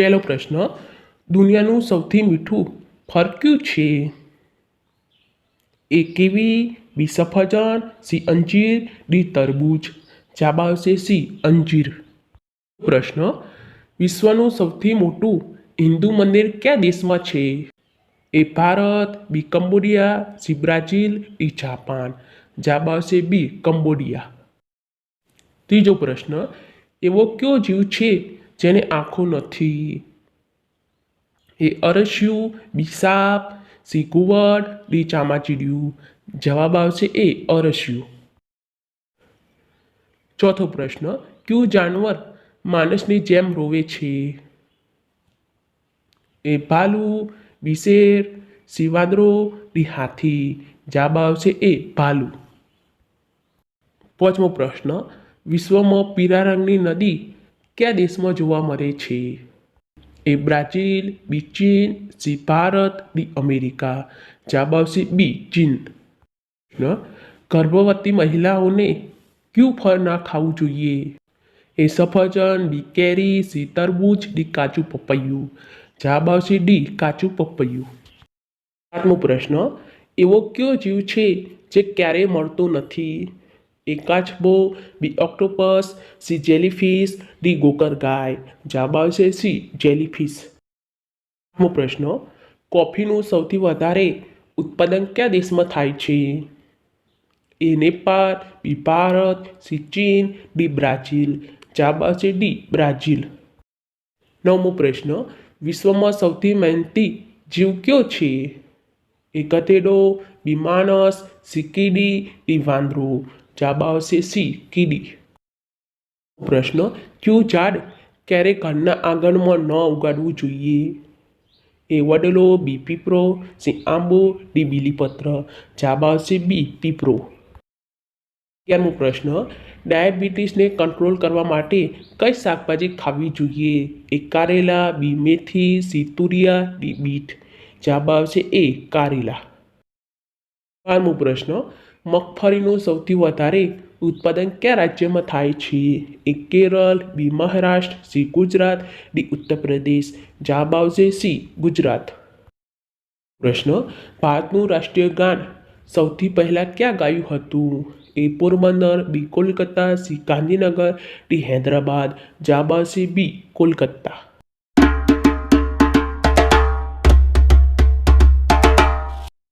પહેલો પ્રશ્ન, દુનિયાનું સૌથી મીઠું ફળ કયું છે? એ કેવી બી સફરજન સી અંજીર ડી તરબૂચ. જવાબ આવશે સી અંજીર. પ્રશ્ન, વિશ્વનું સૌથી મોટું હિન્દુ મંદિર કયા દેશમાં છે? A Bharat B Cambodia C Brazil E Japan. જવાબ આવશે બી કંબોડિયા. ત્રીજો પ્રશ્ન, એવો કયો જીવ છે જેને આંખો નથી. એ અરસ્યું બી સાપ સી કુંવર ડી ચામાચીડિયું જવાબ આવશે એ અરસ્યું. ચોથો પ્રશ્ન, કયું જાનવર માણસની જેમ રોવે છે? એ ભાલુ, વિશેર સિવાદરો વાંદરો ડી હાથી જવાબ આવશે એ ભાલુ. પાંચમો પ્રશ્ન, વિશ્વમાં પીળા રંગની નદી કયા દેશમાં જોવા મળે છે? એ બ્રાઝિલ, બી ચીન, સી ભારત ડી અમેરિકા. જવાબ આવશે બી ચીન. ગર્ભવતી મહિલાઓને ક્યુ ફળ ના ખાવું જોઈએ? એ સફરજન, બી કેરી, સી તરબૂચ, ડી કાચું પપૈયું. જવાબ આવશે ડી કાચું પપૈયું. સાતમો પ્રશ્ન. એવો કયો જીવ છે જે ક્યારેય મળતો નથી? એ કાચબો B octopus C jellyfish D ગોકર ગાય જવાબ આવશે સી જેલીફિશ મો પ્રશ્ન, કોફીનું સૌથી વધારે ઉત્પાદન કયા દેશમાં થાય છે? A Nepal B Bharat C ચીન ડી બ્રાઝિલ. જવાબ આવશે ડી, બ્રાઝિલ. નવમો પ્રશ્ન, વિશ્વમાં સૌથી મહેનતી જીવ કયો છે? એ કથેડો બી માણસ સી ડી વાંદરો. જવાબ આવશે સી કીડી. પ્રશ્ન, કયું ઝાડ ક્યારે ઘરના આંગણમાં ન ઉગાડવું જોઈએ? એ વડલો, બી પીપરો, સી આંબો, ડી બીલીપત્ર. જવાબ આવશે બી પીપરો. અગિયારમો પ્રશ્ન, ડાયાબિટીસને કંટ્રોલ કરવા માટે કઈ શાકભાજી ખાવી જોઈએ? એ કારેલા, બી મેથી, સી તુરિયા, ડી બીટ. જવાબ આવશે એ કારેલા. બારમો પ્રશ્ન મગફળીનું સૌથી વધારે ઉત્પાદન કયા રાજ્યમાં થાય છે? A Kerala, B Maharashtra, C Gujarat, D Uttar Pradesh જવાબ આવશે સી ગુજરાત. પ્રશ્ન, ભારતનું રાષ્ટ્રીય ગાન સૌથી પહેલાં ક્યાં ગાયું હતું? A Porbandar, B Kolkata, C Gandhinagar, D Hyderabad આવશે બી કોલકાતા.